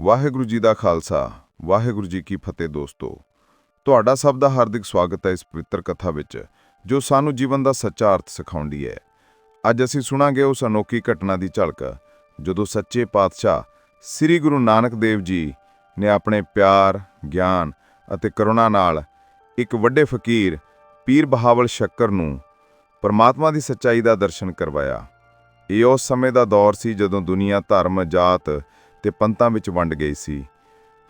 ਵਾਹਿਗੁਰੂ ਜੀ ਦਾ ਖਾਲਸਾ। ਵਾਹਿਗੁਰੂ ਜੀ ਕੀ ਫਤਿਹ ਦੋਸਤੋ। ਤੁਹਾਡਾ ਸਭ ਦਾ ਹਾਰਦਿਕ ਸਵਾਗਤ ਹੈ ਇਸ ਪਵਿੱਤਰ ਕਥਾ ਵਿੱਚ, ਜੋ ਸਾਨੂੰ ਜੀਵਨ ਦਾ ਸੱਚਾ ਅਰਥ ਸਿਖਾਉਂਦੀ ਹੈ। ਅੱਜ ਅਸੀਂ ਸੁਣਾਂਗੇ ਉਸ ਅਨੋਖੀ ਘਟਨਾ ਦੀ ਝਲਕ, ਜਦੋਂ ਸੱਚੇ ਪਾਤਸ਼ਾਹ ਸ੍ਰੀ ਗੁਰੂ ਨਾਨਕ ਦੇਵ ਜੀ ਨੇ ਆਪਣੇ ਪਿਆਰ, ਗਿਆਨ ਅਤੇ ਕਰੁਣਾ ਨਾਲ ਇੱਕ ਵੱਡੇ ਫਕੀਰ ਪੀਰ ਬਹਾਵਲ ਸ਼ੱਕਰ ਨੂੰ ਪਰਮਾਤਮਾ ਦੀ ਸੱਚਾਈ ਦਾ ਦਰਸ਼ਨ ਕਰਵਾਇਆ। ਇਹ ਉਸ ਸਮੇਂ ਦਾ ਦੌਰ ਸੀ ਜਦੋਂ ਦੁਨੀਆ, ਧਰਮ, ਜਾਤ ਤੇ ਪੰਥਾਂ ਵਿੱਚ ਵੰਡ ਗਈ ਸੀ।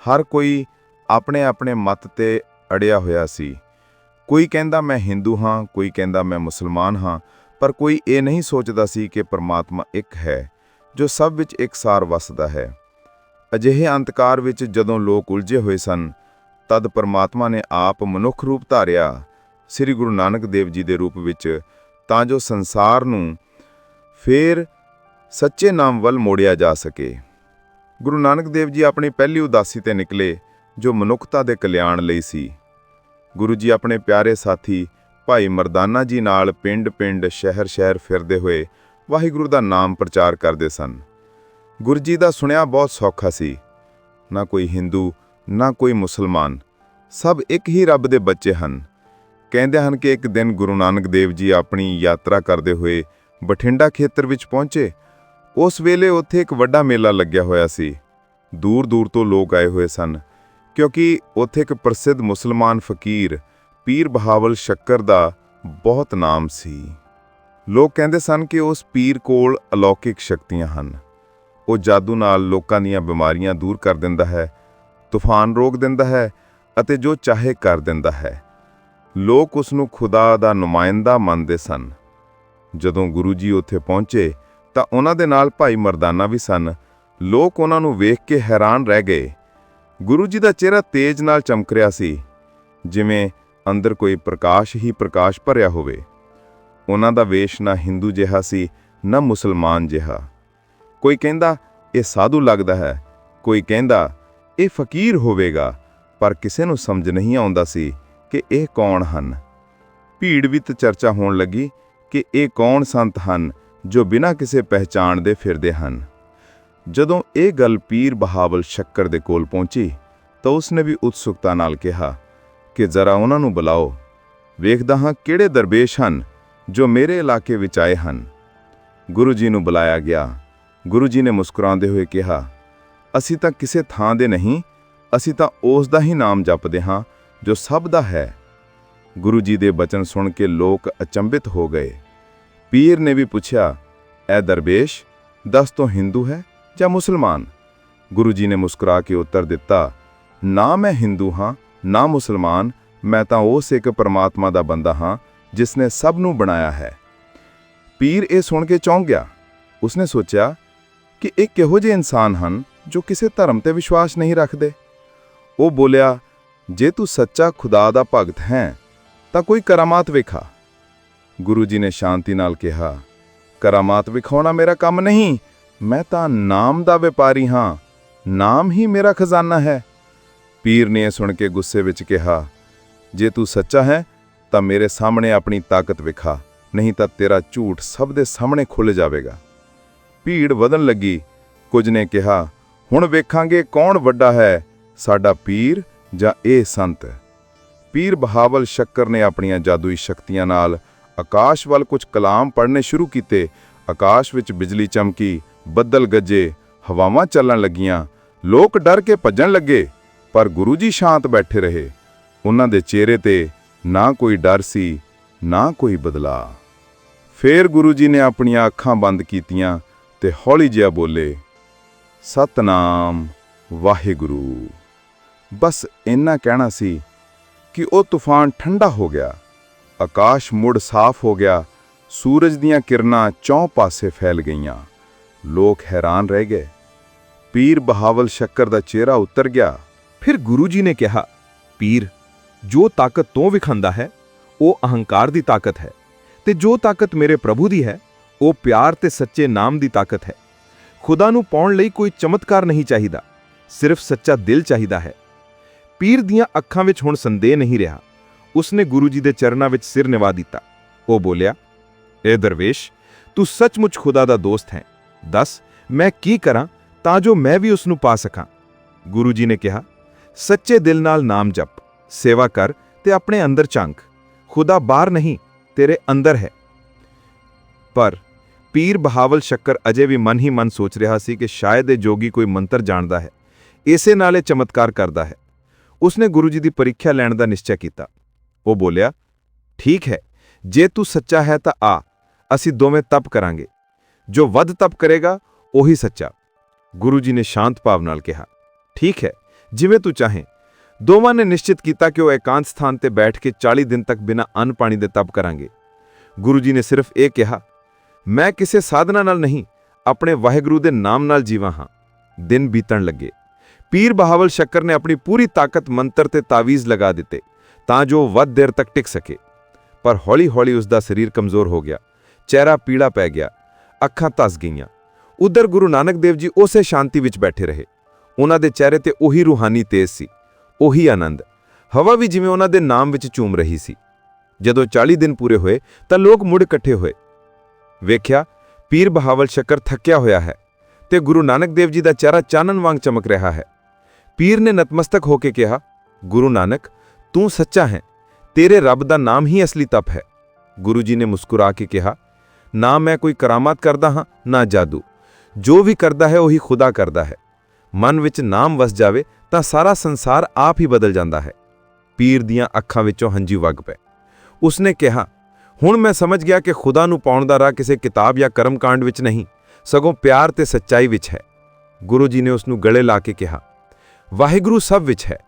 ਹਰ ਕੋਈ ਆਪਣੇ ਆਪਣੇ ਮਤ ਤੇ ਅੜਿਆ ਹੋਇਆ ਸੀ। ਕੋਈ ਕਹਿੰਦਾ ਮੈਂ ਹਿੰਦੂ ਹਾਂ, ਕੋਈ ਕਹਿੰਦਾ ਮੈਂ ਮੁਸਲਮਾਨ ਹਾਂ, ਪਰ ਕੋਈ ਇਹ ਨਹੀਂ ਸੋਚਦਾ ਸੀ ਕਿ ਪਰਮਾਤਮਾ ਇੱਕ ਹੈ, ਜੋ ਸਭ ਵਿੱਚ ਇੱਕਸਾਰ ਵਸਦਾ ਹੈ। ਅਜਿਹੇ ਅੰਤਕਾਰ ਵਿੱਚ ਜਦੋਂ ਲੋਕ ਉਲਝੇ ਹੋਏ ਸਨ, ਤਦ ਪਰਮਾਤਮਾ ਨੇ ਆਪ ਮਨੁੱਖ ਰੂਪ ਧਾਰਿਆ। ਸ੍ਰੀ ਗੁਰੂ ਨਾਨਕ ਦੇਵ ਜੀ ਦੇ ਰੂਪ ਵਿੱਚ ਤਾਂ ਜੋ ਸੰਸਾਰ ਨੂੰ ਫੇਰ ਸੱਚੇ ਨਾਮ ਵੱਲ ਮੋੜਿਆ ਜਾ ਸਕੇ। ਗੁਰੂ ਨਾਨਕ ਦੇਵ ਜੀ ਆਪਣੀ ਪਹਿਲੀ ਉਦਾਸੀ ਤੇ ਨਿਕਲੇ, ਜੋ ਮਨੁੱਖਤਾ ਦੇ ਕਲਿਆਣ ਲਈ ਸੀ। ਗੁਰੂ ਜੀ ਆਪਣੇ ਪਿਆਰੇ ਸਾਥੀ ਭਾਈ ਮਰਦਾਨਾ ਜੀ ਨਾਲ ਪਿੰਡ-ਪਿੰਡ, ਸ਼ਹਿਰ-ਸ਼ਹਿਰ ਫਿਰਦੇ ਹੋਏ ਵਾਹਿਗੁਰੂ ਦਾ ਨਾਮ ਪ੍ਰਚਾਰ ਕਰਦੇ ਸਨ। ਗੁਰੂ ਜੀ ਦਾ ਸੁਣਿਆ ਬਹੁਤ ਸੌਖਾ ਸੀ। ਨਾ ਕੋਈ ਹਿੰਦੂ, ਨਾ ਕੋਈ ਮੁਸਲਮਾਨ, ਸਭ ਇੱਕ ਹੀ ਰੱਬ ਦੇ ਬੱਚੇ ਹਨ। ਕਹਿੰਦੇ ਹਨ ਕਿ ਇੱਕ ਦਿਨ ਗੁਰੂ ਨਾਨਕ ਦੇਵ ਜੀ ਆਪਣੀ ਯਾਤਰਾ ਕਰਦੇ ਹੋਏ ਬਠਿੰਡਾ ਖੇਤਰ ਵਿੱਚ ਪਹੁੰਚੇ ਉਸ ਵੇਲੇ ਉੱਥੇ ਇੱਕ ਵੱਡਾ ਮੇਲਾ ਲੱਗਿਆ ਹੋਇਆ ਸੀ। ਦੂਰ ਦੂਰ ਤੋਂ ਲੋਕ ਆਏ ਹੋਏ ਸਨ, ਕਿਉਂਕਿ ਉੱਥੇ ਇੱਕ ਪ੍ਰਸਿੱਧ ਮੁਸਲਮਾਨ ਫਕੀਰ ਪੀਰ ਬਹਾਵਲ ਸ਼ੱਕਰ ਦਾ ਬਹੁਤ ਨਾਮ ਸੀ। ਲੋਕ ਕਹਿੰਦੇ ਸਨ ਕਿ ਉਸ ਪੀਰ ਕੋਲ ਅਲੌਕਿਕ ਸ਼ਕਤੀਆਂ ਹਨ। ਉਹ ਜਾਦੂ ਨਾਲ ਲੋਕਾਂ ਦੀਆਂ ਬਿਮਾਰੀਆਂ ਦੂਰ ਕਰ ਦਿੰਦਾ ਹੈ, ਤੂਫਾਨ ਰੋਕ ਦਿੰਦਾ ਹੈ ਅਤੇ ਜੋ ਚਾਹੇ ਕਰ ਦਿੰਦਾ ਹੈ। ਲੋਕ ਉਸ ਨੂੰ ਖੁਦਾ ਦਾ ਨੁਮਾਇੰਦਾ ਮੰਨਦੇ ਸਨ। ਜਦੋਂ ਗੁਰੂ ਜੀ ਉੱਥੇ ਪਹੁੰਚੇ ਤਾਂ ਉਹਨਾਂ ਦੇ ਨਾਲ ਭਾਈ ਮਰਦਾਨਾ ਵੀ ਸਨ। ਲੋਕ ਉਹਨਾਂ ਨੂੰ ਵੇਖ ਕੇ ਹੈਰਾਨ ਰਹਿ ਗਏ। ਗੁਰੂ ਜੀ ਦਾ ਚਿਹਰਾ ਤੇਜ ਨਾਲ ਚਮਕ ਰਿਹਾ ਸੀ, ਜਿਵੇਂ ਅੰਦਰ ਕੋਈ ਪ੍ਰਕਾਸ਼ ਹੀ ਪ੍ਰਕਾਸ਼ ਭਰਿਆ ਹੋਵੇ। ਉਹਨਾਂ ਦਾ ਵੇਸ਼ ਨਾ ਹਿੰਦੂ ਜਿਹਾ ਸੀ, ਨਾ ਮੁਸਲਮਾਨ ਜਿਹਾ। ਕੋਈ ਕਹਿੰਦਾ, ਇਹ ਸਾਧੂ ਲੱਗਦਾ ਹੈ। ਕੋਈ ਕਹਿੰਦਾ, ਇਹ ਫਕੀਰ ਹੋਵੇਗਾ। ਪਰ ਕਿਸੇ ਨੂੰ ਸਮਝ ਨਹੀਂ ਆਉਂਦਾ ਸੀ ਕਿ ਇਹ ਕੌਣ ਹਨ। ਭੀੜ ਵਿੱਚ ਚਰਚਾ ਹੋਣ ਲੱਗੀ ਕਿ ਇਹ ਕੌਣ ਸੰਤ ਹਨ ਜੋ ਬਿਨਾਂ ਕਿਸੇ ਪਹਿਚਾਣ ਦੇ ਫਿਰਦੇ ਹਨ। ਜਦੋਂ ਇਹ ਗੱਲ ਪੀਰ ਬਹਾਵਲ ਸ਼ੱਕਰ ਦੇ ਕੋਲ ਪਹੁੰਚੀ, ਤਾਂ ਉਸਨੇ ਵੀ ਉਤਸੁਕਤਾ ਨਾਲ ਕਿਹਾ ਕਿ ਜ਼ਰਾ ਉਹਨਾਂ ਨੂੰ ਬੁਲਾਓ। ਵੇਖਦਾ ਹਾਂ ਕਿਹੜੇ ਦਰਵੇਸ਼ ਹਨ ਜੋ ਮੇਰੇ ਇਲਾਕੇ ਵਿੱਚ ਆਏ ਹਨ। ਗੁਰੂ ਜੀ ਨੂੰ ਬੁਲਾਇਆ ਗਿਆ। ਗੁਰੂ ਜੀ ਨੇ ਮੁਸਕਰਾਉਂਦੇ ਹੋਏ ਕਿਹਾ, ਅਸੀਂ ਤਾਂ ਕਿਸੇ ਥਾਂ ਦੇ ਨਹੀਂ, ਅਸੀਂ ਤਾਂ ਉਸ ਦਾ ਹੀ ਨਾਮ ਜਪਦੇ ਹਾਂ ਜੋ ਸਭ ਦਾ ਹੈ। ਗੁਰੂ ਜੀ ਦੇ ਬਚਨ ਸੁਣ ਕੇ ਲੋਕ ਅਚੰਭਿਤ ਹੋ ਗਏ। ਪੀਰ ਨੇ ਵੀ ਪੁੱਛਿਆ, ਐ ਦਰਵੇਸ਼, ਦੱਸ ਤੂੰ ਹਿੰਦੂ ਹੈ ਜਾਂ ਮੁਸਲਮਾਨ? ਗੁਰੂ ਜੀ ਨੇ ਮੁਸਕਰਾ ਕੇ ਉੱਤਰ ਦਿੱਤਾ, ਨਾ ਮੈਂ ਹਿੰਦੂ ਹਾਂ, ਨਾ ਮੁਸਲਮਾਨ, ਮੈਂ ਤਾਂ ਉਸ ਇੱਕ ਪਰਮਾਤਮਾ ਦਾ ਬੰਦਾ ਹਾਂ ਜਿਸ ਨੇ ਸਭ ਨੂੰ ਬਣਾਇਆ ਹੈ। ਪੀਰ ਇਹ ਸੁਣ ਕੇ ਚੌਂਕ ਗਿਆ। ਉਸਨੇ ਸੋਚਿਆ ਕਿ ਇਹ ਕਿਹੋ ਜਿਹੇ ਇਨਸਾਨ ਹਨ ਜੋ ਕਿਸੇ ਧਰਮ ਤੇ ਵਿਸ਼ਵਾਸ ਨਹੀਂ ਰੱਖਦੇ। ਉਹ ਬੋਲਿਆ, ਜੇ ਤੂੰ ਸੱਚਾ ਖੁਦਾ ਦਾ ਭਗਤ ਹੈ, ਤਾਂ ਕੋਈ ਕਰਾਮਾਤ ਵੇਖਾ। ਗੁਰੂ ਜੀ ਨੇ ਸ਼ਾਂਤੀ ਨਾਲ ਕਿਹਾ ਕਰਾਮਾਤ ਵਿਖਾਉਣਾ ਮੇਰਾ ਕੰਮ ਨਹੀਂ, ਮੈਂ ਤਾਂ ਨਾਮ ਦਾ ਵਪਾਰੀ ਹਾਂ, ਨਾਮ ਹੀ ਮੇਰਾ ਖਜ਼ਾਨਾ ਹੈ। ਪੀਰ ਨੇ ਸੁਣ ਕੇ ਗੁੱਸੇ ਵਿੱਚ ਕਿਹਾ, ਜੇ ਤੂੰ ਸੱਚਾ ਹੈ, ਤਾਂ ਮੇਰੇ ਸਾਹਮਣੇ ਆਪਣੀ ਤਾਕਤ ਵਿਖਾ, ਨਹੀਂ ਤਾਂ ਤੇਰਾ ਝੂਠ ਸਭ ਦੇ ਸਾਹਮਣੇ ਖੁੱਲ ਜਾਵੇਗਾ। ਭੀੜ ਵਧਣ ਲੱਗੀ, ਕੁਝ ਨੇ ਕਿਹਾ, ਹੁਣ ਵੇਖਾਂਗੇ ਕੌਣ ਵੱਡਾ ਹੈ, ਸਾਡਾ ਪੀਰ ਜਾਂ ਇਹ ਸੰਤ? ਪੀਰ ਬਹਾਵਲ ਸ਼ੱਕਰ ਨੇ ਆਪਣੀਆਂ ਜਾਦੂਈ ਸ਼ਕਤੀਆਂ ਨਾਲ ਆਕਾਸ਼ ਵੱਲ ਕੁਝ ਕਲਾਮ ਪੜ੍ਹਨੇ ਸ਼ੁਰੂ ਕੀਤੇ। ਆਕਾਸ਼ ਵਿੱਚ ਬਿਜਲੀ ਚਮਕੀ, ਬੱਦਲ ਗੱਜੇ, ਹਵਾਵਾਂ ਚੱਲਣ ਲੱਗੀਆਂ। ਲੋਕ ਡਰ ਕੇ ਭੱਜਣ ਲੱਗੇ, ਪਰ ਗੁਰੂ ਜੀ ਸ਼ਾਂਤ ਬੈਠੇ ਰਹੇ। ਉਹਨਾਂ ਦੇ ਚਿਹਰੇ ਤੇ ਨਾ ਕੋਈ ਡਰ ਸੀ, ਨਾ ਕੋਈ ਬਦਲਾ ਫੇਰ ਗੁਰੂ ਜੀ ਨੇ ਆਪਣੀਆਂ ਅੱਖਾਂ ਬੰਦ ਕੀਤੀਆਂ ਤੇ ਹੌਲੀ ਜਿਹਾ ਬੋਲੇ, ਸਤਨਾਮ, ਵਾਹਿਗੁਰੂ। ਬਸ ਇੰਨਾ ਕਹਿਣਾ ਸੀ ਕਿ ਉਹ ਤੂਫਾਨ ਠੰਡਾ ਹੋ ਗਿਆ। ਆਕਾਸ਼ ਮੁੜ ਸਾਫ਼ ਹੋ ਗਿਆ, ਸੂਰਜ ਦੀਆਂ ਕਿਰਨਾਂ ਚੌਂ ਪਾਸੇ ਫੈਲ ਗਈਆਂ। ਲੋਕ ਹੈਰਾਨ ਰਹਿ ਗਏ। ਪੀਰ ਬਹਾਵਲ ਸ਼ੱਕਰ ਦਾ ਚਿਹਰਾ ਉਤਰ ਗਿਆ। ਫਿਰ ਗੁਰੂ ਜੀ ਨੇ ਕਿਹਾ, ਪੀਰ, ਜੋ ਤਾਕਤ ਤੋਂ ਵਿਖਾਂਦਾ ਹੈ, ਉਹ ਅਹੰਕਾਰ ਦੀ ਤਾਕਤ ਹੈ ਤੇ ਜੋ ਤਾਕਤ ਮੇਰੇ ਪ੍ਰਭੂ ਦੀ ਹੈ, ਉਹ ਪਿਆਰ ਤੇ ਸੱਚੇ ਨਾਮ ਦੀ ਤਾਕਤ ਹੈ। ਖੁਦਾ ਨੂੰ ਪਾਉਣ ਲਈ ਕੋਈ ਚਮਤਕਾਰ ਨਹੀਂ ਚਾਹੀਦਾ, ਸਿਰਫ ਸੱਚਾ ਦਿਲ ਚਾਹੀਦਾ ਹੈ। ਪੀਰ ਦੀਆਂ ਅੱਖਾਂ ਵਿੱਚ ਹੁਣ ਸੰਦੇਹ ਨਹੀਂ ਰਿਹਾ। ਉਸਨੇ ਗੁਰੂ ਜੀ ਦੇ ਚਰਨਾਂ ਵਿੱਚ ਸਿਰ ਨਿਵਾ ਦਿੱਤਾ। ਉਹ ਬੋਲਿਆ, ਇਹ ਦਰਵੇਸ਼, ਤੂੰ ਸੱਚਮੁੱਚ ਖੁਦਾ ਦਾ ਦੋਸਤ ਹੈ। ਦੱਸ, ਮੈਂ ਕੀ ਕਰਾਂ ਤਾਂ ਜੋ ਮੈਂ ਵੀ ਉਸ ਨੂੰ ਪਾ ਸਕਾਂ? ਗੁਰੂ ਜੀ ਨੇ ਕਿਹਾ, ਸੱਚੇ ਦਿਲ ਨਾਲ ਨਾਮ ਜਪ, ਸੇਵਾ ਕਰ ਤੇ ਆਪਣੇ ਅੰਦਰ ਝਾਂਕ। ਖੁਦਾ ਬਾਹਰ ਨਹੀਂ, ਤੇਰੇ ਅੰਦਰ ਹੈ। ਪਰ ਪੀਰ ਬਹਾਵਲ ਸ਼ੱਕਰ ਅਜੇ ਵੀ ਮਨ ਹੀ ਮਨ ਸੋਚ ਰਿਹਾ ਸੀ ਕਿ ਸ਼ਾਇਦ ਇਹ ਜੋਗੀ ਕੋਈ ਮੰਤਰ ਜਾਣਦਾ ਹੈ। ਇਸੇ ਨਾਲ ਇਹ ਚਮਤਕਾਰ ਕਰਦਾ ਹੈ। ਉਸਨੇ ਗੁਰੂ ਜੀ ਦੀ ਪਰੀਖਿਆ ਲੈਣ ਦਾ ਨਿਸ਼ਚੈ ਕੀਤਾ। ਉਹ ਬੋਲਿਆ, ਠੀਕ ਹੈ, ਜੇ ਤੂੰ ਸੱਚਾ ਹੈ ਤਾਂ ਆ, ਅਸੀਂ ਦੋਵੇਂ ਤਪ ਕਰਾਂਗੇ। ਜੋ ਵੱਧ ਤਪ ਕਰੇਗਾ, ਉਹੀ ਸੱਚਾ। ਗੁਰੂ ਜੀ ਨੇ ਸ਼ਾਂਤ ਭਾਵ ਨਾਲ ਕਿਹਾ, ਠੀਕ ਹੈ, ਜਿਵੇਂ ਤੂੰ ਚਾਹੇ। ਦੋਵਾਂ ਨੇ ਨਿਸ਼ਚਿਤ ਕੀਤਾ ਕਿ ਉਹ ਇਕਾਂਤ ਸਥਾਨ ਤੇ ਬੈਠ ਕੇ 40 ਦਿਨ ਤੱਕ ਬਿਨਾਂ ਅੰਨ ਪਾਣੀ ਦੇ ਤਪ ਕਰਾਂਗੇ। ਗੁਰੂ ਜੀ ਨੇ ਸਿਰਫ ਇਹ ਕਿਹਾ, ਮੈਂ ਕਿਸੇ ਸਾਧਨਾ ਨਾਲ ਨਹੀਂ, ਆਪਣੇ ਵਾਹਿਗੁਰੂ ਦੇ ਨਾਮ ਨਾਲ ਜੀਵਾਂ ਹਾਂ। ਦਿਨ ਬੀਤਣ ਲੱਗੇ। ਪੀਰ ਬਹਾਵਲ ਸ਼ੱਕਰ ਨੇ ਆਪਣੀ ਪੂਰੀ ਤਾਕਤ ਮੰਤਰ ਤੇ ਤਾਵੀਜ਼ ਲਗਾ ਦਿੱਤੇ। ਤਾਂ ਜੋ ਵੱਧ ਦੇਰ ਤੱਕ ਟਿਕ ਸਕੇ। ਪਰ ਹੌਲੀ-ਹੌਲੀ ਉਸ ਦਾ ਸਰੀਰ ਕਮਜ਼ੋਰ ਹੋ ਗਿਆ। ਚਿਹਰਾ ਪੀਲਾ ਪੈ ਗਿਆ। ਅੱਖਾਂ ਧਸ ਗਈਆਂ। ਉਧਰ ਗੁਰੂ ਨਾਨਕ ਦੇਵ ਜੀ ਉਸੇ ਸ਼ਾਂਤੀ ਵਿੱਚ ਬੈਠੇ ਰਹੇ। ਉਹਨਾਂ ਦੇ ਚਿਹਰੇ ਤੇ ਉਹੀ ਰੂਹਾਨੀ ਤੇਜ ਸੀ। ਉਹੀ ਆਨੰਦ। ਹਵਾ ਵੀ ਜਿਵੇਂ ਉਹਨਾਂ ਦੇ ਨਾਮ ਵਿੱਚ ਝੂਮ ਰਹੀ ਸੀ। ਜਦੋਂ 40 ਦਿਨ ਪੂਰੇ ਹੋਏ, ਤਾਂ ਲੋਕ ਮੁੜ ਇਕੱਠੇ ਹੋਏ। ਵੇਖਿਆ, ਪੀਰ ਬਹਾਵਲ ਸ਼ੱਕਰ ਥੱਕਿਆ ਹੋਇਆ ਹੈ ਤੇ ਗੁਰੂ ਨਾਨਕ ਦੇਵ ਜੀ ਦਾ ਚਿਹਰਾ ਚਾਨਣ ਵਾਂਗ ਚਮਕ ਰਿਹਾ ਹੈ। ਪੀਰ ਨੇ ਨਤਮਸਤਕ ਹੋ ਕੇ ਕਿਹਾ, ਗੁਰੂ ਨਾਨਕ ਤੂੰ ਸੱਚਾ ਹੈ। ਤੇਰੇ ਰੱਬ ਦਾ ਨਾਮ ਹੀ ਅਸਲੀ ਤਪ ਹੈ। ਗੁਰੂ ਜੀ ਨੇ ਮੁਸਕਰਾ ਕੇ ਕਿਹਾ, ਨਾ ਮੈਂ ਕੋਈ ਕਰਾਮਾਤ ਕਰਦਾ ਹਾਂ, ਨਾ ਜਾਦੂ। ਜੋ ਵੀ ਕਰਦਾ ਹੈ, ਉਹੀ ਖੁਦਾ ਕਰਦਾ ਹੈ। ਮਨ ਵਿੱਚ ਨਾਮ ਵਸ ਜਾਵੇ, ਤਾਂ ਸਾਰਾ ਸੰਸਾਰ ਆਪ ਹੀ ਬਦਲ ਜਾਂਦਾ ਹੈ। ਪੀਰ ਦੀਆਂ ਅੱਖਾਂ ਵਿੱਚੋਂ ਹੰਝੂ ਵਗ ਪਏ। ਉਸਨੇ ਕਿਹਾ, ਹੁਣ ਮੈਂ ਸਮਝ ਗਿਆ ਕਿ ਖੁਦਾ ਨੂੰ ਪਾਉਣ ਦਾ ਰਾਹ ਕਿਸੇ ਕਿਤਾਬ ਜਾਂ ਕਰਮਕਾਂਡ ਵਿੱਚ ਨਹੀਂ, ਸਗੋਂ ਪਿਆਰ ਤੇ ਸੱਚਾਈ ਵਿੱਚ ਹੈ। ਗੁਰੂ ਜੀ ਨੇ ਉਸ ਨੂੰ ਗਲੇ ਲਾ ਕੇ ਕਿਹਾ, ਵਾਹਿਗੁਰੂ ਸਭ ਵਿੱਚ ਹੈ,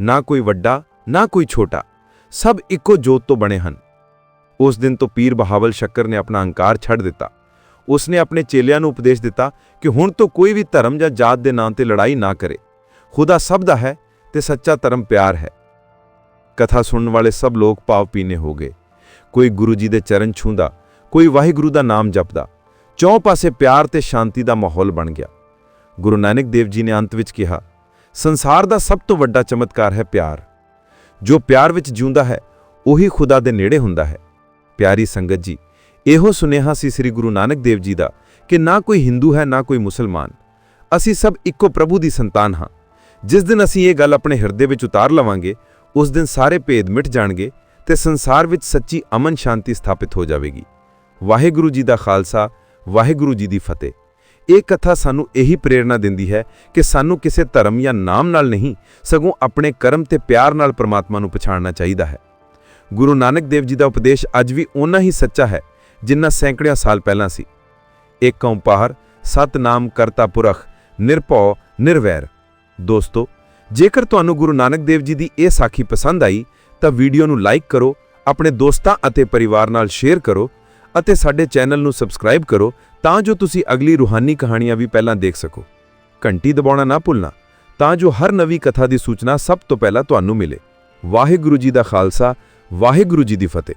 ਨਾ ਕੋਈ ਵੱਡਾ ਨਾ ਕੋਈ ਛੋਟਾ, ਸਭ ਇੱਕੋ ਜੋਤ ਤੋਂ ਬਣੇ ਹਨ। ਉਸ ਦਿਨ ਤੋਂ ਪੀਰ ਬਹਾਵਲ ਸ਼ੱਕਰ ਨੇ ਆਪਣਾ ਅਹੰਕਾਰ ਛੱਡ ਦਿੱਤਾ। ਉਸਨੇ ਆਪਣੇ ਚੇਲਿਆਂ ਨੂੰ ਉਪਦੇਸ਼ ਦਿੱਤਾ ਕਿ ਹੁਣ ਤੋਂ ਕੋਈ ਵੀ ਧਰਮ ਜਾਂ ਜਾਤ ਦੇ ਨਾਂ ਤੇ ਲੜਾਈ ਨਾ ਕਰੇ। ਖੁਦਾ ਸਭ ਦਾ ਹੈ ਤੇ ਸੱਚਾ ਧਰਮ ਪਿਆਰ ਹੈ। ਕਥਾ ਸੁਣਨ ਵਾਲੇ ਸਭ ਲੋਕ ਭਾਵ ਪੀਨੇ ਹੋ ਗਏ। ਕੋਈ ਗੁਰੂ ਜੀ ਦੇ ਚਰਨ ਛੂੰਦਾ, ਕੋਈ ਵਾਹਿਗੁਰੂ ਦਾ ਨਾਮ ਜਪਦਾ, ਚੌਂ ਪਾਸੇ ਪਿਆਰ ਤੇ ਸ਼ਾਂਤੀ ਦਾ ਮਾਹੌਲ ਬਣ ਗਿਆ। ਗੁਰੂ ਨਾਨਕ ਦੇਵ ਜੀ ਨੇ ਅੰਤ ਵਿੱਚ ਕਿਹਾ, ਸੰਸਾਰ ਦਾ ਸਭ ਤੋਂ ਵੱਡਾ ਚਮਤਕਾਰ ਹੈ ਪਿਆਰ। ਜੋ ਪਿਆਰ ਵਿੱਚ ਜਿਉਂਦਾ ਹੈ, ਉਹੀ ਖੁਦਾ ਦੇ ਨੇੜੇ ਹੁੰਦਾ ਹੈ। ਪਿਆਰੀ ਸੰਗਤ ਜੀ, ਇਹੋ ਸੁਨੇਹਾ ਸੀ ਸ੍ਰੀ ਗੁਰੂ ਨਾਨਕ ਦੇਵ ਜੀ ਦਾ ਕਿ ਨਾ ਕੋਈ ਹਿੰਦੂ ਹੈ, ਨਾ ਕੋਈ ਮੁਸਲਮਾਨ। ਅਸੀਂ ਸਭ ਇੱਕੋ ਪ੍ਰਭੂ ਦੀ ਸੰਤਾਨ ਹਾਂ। ਜਿਸ ਦਿਨ ਅਸੀਂ ਇਹ ਗੱਲ ਆਪਣੇ ਹਿਰਦੇ ਵਿੱਚ ਉਤਾਰ ਲਵਾਂਗੇ, ਉਸ ਦਿਨ ਸਾਰੇ ਭੇਦ ਮਿਟ ਜਾਣਗੇ ਤੇ ਸੰਸਾਰ ਵਿੱਚ ਸੱਚੀ ਅਮਨ ਸ਼ਾਂਤੀ ਸਥਾਪਿਤ ਹੋ ਜਾਵੇਗੀ। ਵਾਹਿਗੁਰੂ ਜੀ ਦਾ ਖਾਲਸਾ, ਵਾਹਿਗੁਰੂ ਜੀ ਦੀ ਫਤਿਹ। ਇਹ ਕਥਾ ਸਾਨੂੰ ਇਹੀ ਪ੍ਰੇਰਣਾ ਦਿੰਦੀ ਹੈ ਕਿ ਸਾਨੂੰ ਕਿਸੇ ਧਰਮ ਜਾਂ ਨਾਮ ਨਾਲ ਨਹੀਂ, ਸਗੋਂ ਆਪਣੇ ਕਰਮ ਤੇ ਪਿਆਰ ਨਾਲ ਪ੍ਰਮਾਤਮਾ ਨੂੰ ਪਛਾਣਨਾ ਚਾਹੀਦਾ ਹੈ। ਗੁਰੂ ਨਾਨਕ ਦੇਵ ਜੀ ਦਾ ਉਪਦੇਸ਼ ਅੱਜ ਵੀ ਓਨਾ ਹੀ ਸੱਚਾ ਹੈ ਜਿੰਨਾ ਸੈਂਕੜਿਆਂ ਸਾਲ ਪਹਿਲਾਂ ਸੀ। ਇੱਕ ਓੰਕਾਰ ਸਤਨਾਮ ਕਰਤਾ ਪੁਰਖ, ਨਿਰਭਉ, ਨਿਰਵੈਰ। ਦੋਸਤੋ, ਜੇਕਰ ਤੁਹਾਨੂੰ ਗੁਰੂ ਨਾਨਕ ਦੇਵ ਜੀ ਦੀ ਇਹ ਸਾਖੀ ਪਸੰਦ ਆਈ, ਤਾਂ ਵੀਡੀਓ ਨੂੰ ਲਾਈਕ ਕਰੋ, ਆਪਣੇ ਦੋਸਤਾਂ ਅਤੇ ਪਰਿਵਾਰ ਨਾਲ ਸ਼ੇਅਰ ਕਰੋ ਅਤੇ ਸਾਡੇ ਚੈਨਲ ਨੂੰ ਸਬਸਕ੍ਰਾਈਬ ਕਰੋ ਤਾਂ ਜੋ ਤੁਸੀਂ ਅਗਲੀ ਰੂਹਾਨੀ ਕਹਾਣੀਆਂ ਵੀ ਪਹਿਲਾਂ ਦੇਖ ਸਕੋ। ਘੰਟੀ ਦਬਾਉਣਾ ਨਾ ਭੁੱਲਣਾ, ਤਾਂ ਜੋ ਹਰ ਨਵੀਂ ਕਥਾ ਦੀ ਸੂਚਨਾ ਸਭ ਤੋਂ ਪਹਿਲਾਂ ਤੁਹਾਨੂੰ ਮਿਲੇ। ਵਾਹਿਗੁਰੂ ਜੀ ਦਾ ਖਾਲਸਾ, ਵਾਹਿਗੁਰੂ ਜੀ ਦੀ ਫਤਿਹ।